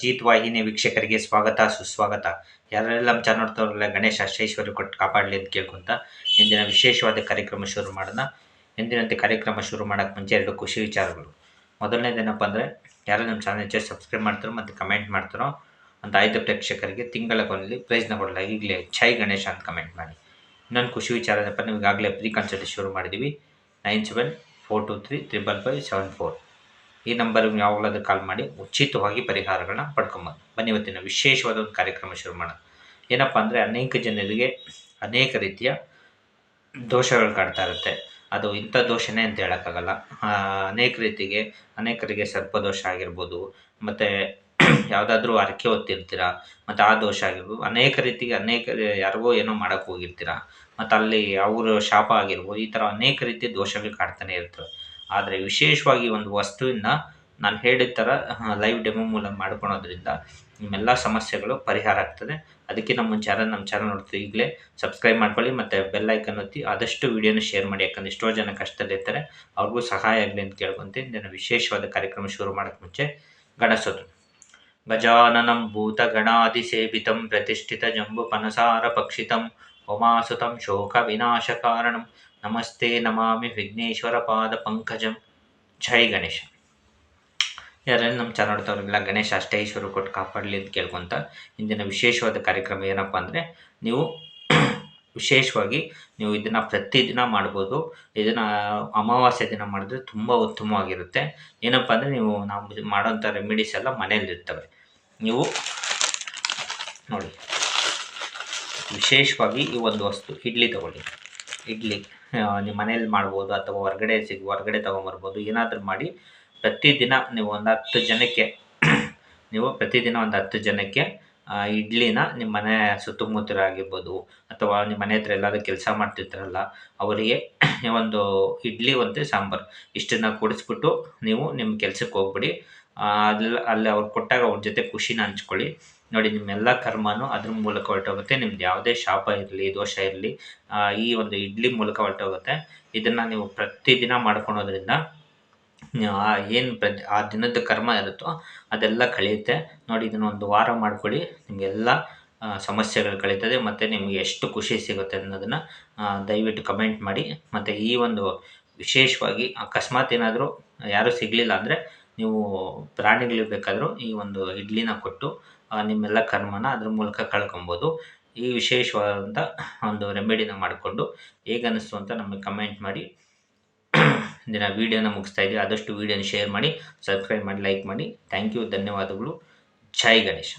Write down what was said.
ಜೀತ್ ವಾಹಿನಿ ವೀಕ್ಷಕರಿಗೆ ಸ್ವಾಗತ, ಸುಸ್ವಾಗತ. ಯಾರೆಲ್ಲ ನಮ್ಮ ಚಾನಲ್ ತೋರಲ್ಲ ಗಣೇಶ ಅಶ್ವೇಶ್ವರಿ ಕೊಟ್ಟು ಕಾಪಾಡಲಿ ಅಂತ ಕೇಳ್ಕೊಂತ ಇಂದಿನ ವಿಶೇಷವಾದ ಕಾರ್ಯಕ್ರಮ ಶುರು ಮಾಡೋಣ. ಎಂದಿನಂತೆ ಕಾರ್ಯಕ್ರಮ ಶುರು ಮಾಡೋಕ್ಕೆ ಮುಂಚೆ ಎರಡು ಖುಷಿ ವಿಚಾರಗಳು. ಮೊದಲನೇದೇನಪ್ಪ ಅಂದರೆ ಯಾರು ನಮ್ಮ ಚಾನಲ್ ಹೆಚ್ಚು ಸಬ್ಸ್ಕ್ರೈಬ್ ಮಾಡ್ತಾರೋ ಮತ್ತು ಕಮೆಂಟ್ ಮಾಡ್ತಾರೋ ಅಂತ ಆಯ್ದ ಪ್ರೇಕ್ಷಕರಿಗೆ ತಿಂಗಳ ಕೊನೆಯಲ್ಲಿ ಪ್ರೈಸ್ನ ಕೊಡಲ್ಲ ಈಗಲೇ ಛಾಯ್ ಗಣೇಶ ಅಂತ ಕಮೆಂಟ್ ಮಾಡಿ. ಇನ್ನೊಂದು ಖುಷಿ ವಿಚಾರ ಏನಪ್ಪ ನಿಮಗೆ ಆಗಲೇ ಪ್ರೀ ಶುರು ಮಾಡಿದ್ದೀವಿ nine seven four two three triple five seven four. ಈ ನಂಬರ್ಗೆ ಯಾವಾಗಲಾದ್ರೂ ಕಾಲ್ ಮಾಡಿ ಉಚಿತವಾಗಿ ಪರಿಹಾರಗಳನ್ನ ಪಡ್ಕೊಂಬೋದು ಬನ್ನಿ ಇವತ್ತಿನ ವಿಶೇಷವಾದ ಒಂದು ಕಾರ್ಯಕ್ರಮ ಶುರು ಮಾಡೋಣ. ಏನಪ್ಪ ಅಂದರೆ ಅನೇಕ ಜನರಿಗೆ ಅನೇಕ ರೀತಿಯ ದೋಷಗಳು ಕಾಡ್ತಾ ಇರುತ್ತೆ. ಅದು ಇಂಥ ದೋಷನೇ ಅಂತ ಹೇಳೋಕ್ಕಾಗಲ್ಲ. ಅನೇಕ ರೀತಿಗೆ ಅನೇಕರಿಗೆ ಸರ್ಪದೋಷ ಆಗಿರ್ಬೋದು, ಮತ್ತು ಯಾವುದಾದ್ರೂ ಹರಕೆ ಹೊತ್ತಿರ್ತೀರ, ಮತ್ತು ಆ ದೋಷ ಆಗಿರ್ಬೋದು, ಅನೇಕ ರೀತಿಗೆ ಅನೇಕ ಯಾರಿಗೋ ಏನೋ ಮಾಡೋಕ್ಕೆ ಹೋಗಿರ್ತೀರ ಮತ್ತು ಅಲ್ಲಿ ಅವರು ಶಾಪ ಆಗಿರ್ಬೋದು, ಈ ಥರ ಅನೇಕ ರೀತಿಯ ದೋಷಗಳು ಕಾಡ್ತಾನೆ ಇರ್ತವೆ. ಆದರೆ ವಿಶೇಷವಾಗಿ ಒಂದು ವಸ್ತುವಿನ ನಾನು ಹೇಳಿದ ಥರ ಲೈವ್ ಡೆಮೋ ಮೂಲಕ ಮಾಡ್ಕೊಳೋದ್ರಿಂದ ನಿಮ್ಮೆಲ್ಲ ಸಮಸ್ಯೆಗಳು ಪರಿಹಾರ ಆಗ್ತದೆ. ಅದಕ್ಕೆ ನಮ್ಮ ಚಾನಲ್ ನಮ್ಮ ಚಾನಲ್ ನೋಡ್ತೀವಿ ಈಗಲೇ. ಸಬ್ಸ್ಕ್ರೈಬ್ ಮಾಡ್ಕೊಳ್ಳಿ ಮತ್ತು ಬೆಲ್ ಐಕನ್ ಒತ್ತಿ. ಆದಷ್ಟು ವಿಡಿಯೋನ ಶೇರ್ ಮಾಡಿ. ಯಾಕಂದರೆ ಎಷ್ಟೋ ಜನ ಕಷ್ಟದಲ್ಲಿರ್ತಾರೆ. ಅವ್ರಿಗೂ ಸಹಾಯ ಆಗಲಿ ಅಂತ ಕೇಳ್ಕೊಂತೀನಿ ಇದನ್ನು ವಿಶೇಷವಾದ ಕಾರ್ಯಕ್ರಮ ಶುರು ಮಾಡೋಕ್ಕೆ ಮುಂಚೆ ಗಣಸೋದು. ಗಜಾನನಂ ಭೂತಗಣಾದಿಸೇವಿತಂ ಪ್ರತಿಷ್ಠಿತ ಜಂಬು ಪನಸಾರ ಪಕ್ಷಿತಂ ಉಮಾಸುತಂ ಶೋಕ ವಿನಾಶಕಾರಣಂ ನಮಸ್ತೆ ನಮಾಮಿ ವಿಘ್ನೇಶ್ವರ ಪಾದ ಪಂಕಜಂ. ಜೈ ಗಣೇಶ. ಯಾರೆಲ್ಲ ನಮ್ಮ ಚಾನಲ್ ಗಣೇಶ ಅಷ್ಟೈಶ್ವರ ಕೊಟ್ಟು ಕಾಪಾಡಲಿ ಅಂತ ಕೇಳ್ಕೊಂತ ಇಂದಿನ ವಿಶೇಷವಾದ ಕಾರ್ಯಕ್ರಮ ಏನಪ್ಪ ಅಂದರೆ ನೀವು ವಿಶೇಷವಾಗಿ ನೀವು ಇದನ್ನು ಪ್ರತಿದಿನ ಮಾಡ್ಬೋದು. ಇದನ್ನು ಅಮಾವಾಸ್ಯೆ ದಿನ ಮಾಡಿದ್ರೆ ತುಂಬ ಉತ್ತಮವಾಗಿರುತ್ತೆ. ಏನಪ್ಪ ಅಂದರೆ ನೀವು ನಾವು ಮಾಡೋಂಥ ರೆಮಿಡೀಸ್ ಎಲ್ಲ ಮನೆಯಲ್ಲಿರ್ತವೆ ನೀವು ನೋಡಿ, ವಿಶೇಷವಾಗಿ ಈ ಒಂದು ವಸ್ತು, ಇಡ್ಲಿ ತಗೊಳ್ಳಿ. ಇಡ್ಲಿ. ನಿಮ್ಮ ಮನೆಯಲ್ಲಿ ಮಾಡ್ಬೋದು ಅಥವಾ ಹೊರಗಡೆ ಸಿಗ್, ಹೊರಗಡೆ ತೊಗೊಂಬರ್ಬೋದು, ಏನಾದರೂ ಮಾಡಿ ಪ್ರತಿದಿನ ನೀವು ಒಂದು ಹತ್ತು ಜನಕ್ಕೆ ನೀವು ಪ್ರತಿದಿನ ಒಂದು ಹತ್ತು ಜನಕ್ಕೆ ಇಡ್ಲಿನ ನಿಮ್ಮ ಮನೆ ಸುತ್ತಮುತ್ತಲಾಗಿರ್ಬೋದು ಅಥವಾ ನಿಮ್ಮ ಮನೆ ಹತ್ರ ಎಲ್ಲಾದರೂ ಕೆಲಸ ಮಾಡ್ತಿರ್ತಾರಲ್ಲ ಅವರಿಗೆ ಒಂದು ಇಡ್ಲಿ ಒಂದು ಸಾಂಬಾರು. ಇಷ್ಟನ್ನು ಕೊಡಿಸ್ಬಿಟ್ಟು ನೀವು ನಿಮ್ಮ ಕೆಲಸಕ್ಕೆ ಹೋಗ್ಬಿಡಿ. ಅಲ್ಲಿ ಅಲ್ಲಿ ಅವ್ರು ಕೊಟ್ಟಾಗ ಅವ್ರ ಜೊತೆ ಖುಷಿನ ಹಂಚ್ಕೊಳ್ಳಿ. ನೋಡಿ ನಿಮ್ಮೆಲ್ಲ ಕರ್ಮನೂ ಅದ್ರ ಮೂಲಕ ಹೊರಟೋಗುತ್ತೆ. ನಿಮ್ದು ಯಾವುದೇ ಶಾಪ ಇರಲಿ, ದೋಷ ಇರಲಿ ಈ ಒಂದು ಇಡ್ಲಿ ಮೂಲಕ ಹೊರಟೋಗುತ್ತೆ. ಇದನ್ನು ನೀವು ಪ್ರತಿದಿನ ಮಾಡ್ಕೊಳೋದ್ರಿಂದ ಏನು ಪ್ರ ಆ ದಿನದ ಕರ್ಮ ಇರುತ್ತೋ ಅದೆಲ್ಲ ಕಳೆಯುತ್ತೆ. ನೋಡಿ ಇದನ್ನು ಒಂದು ವಾರ ಮಾಡ್ಕೊಳ್ಳಿ. ನಿಮಗೆಲ್ಲ ಸಮಸ್ಯೆಗಳು ಕಳೀತದೆ. ಮತ್ತು ನಿಮಗೆ ಎಷ್ಟು ಖುಷಿ ಸಿಗುತ್ತೆ ಅನ್ನೋದನ್ನು ದಯವಿಟ್ಟು ಕಮೆಂಟ್ ಮಾಡಿ. ಮತ್ತು ಈ ಒಂದು ವಿಶೇಷವಾಗಿ ಅಕಸ್ಮಾತ್ ಏನಾದರೂ ಯಾರೂ ಸಿಗಲಿಲ್ಲ ಅಂದರೆ ನೀವು ಪ್ರಾಣಿಗಳಿಗೆ ಬೇಕಾದರೂ ಈ ಒಂದು ಇಡ್ಲಿನ ಕೊಟ್ಟು ನಿಮ್ಮೆಲ್ಲ ಕರ್ಮನ ಅದ್ರ ಮೂಲಕ ಕಳ್ಕೊಬೋದು. ಈ ವಿಶೇಷವಾದಂಥ ಒಂದು ರೆಮಿಡಿನ ಮಾಡಿಕೊಂಡು ಹೇಗನ್ನಿಸ್ತು ಅಂತ ನಮಗೆ ಕಮೆಂಟ್ ಮಾಡಿ. ದಿನ ವೀಡಿಯೋನ ಮುಗಿಸ್ತಾ ಇದ್ದೀವಿ ಆದಷ್ಟು ವೀಡಿಯೋನ ಶೇರ್ ಮಾಡಿ, ಸಬ್ಸ್ಕ್ರೈಬ್ ಮಾಡಿ, ಲೈಕ್ ಮಾಡಿ. ಥ್ಯಾಂಕ್ ಯು, ಧನ್ಯವಾದಗಳು. ಜೈ ಗಣೇಶ.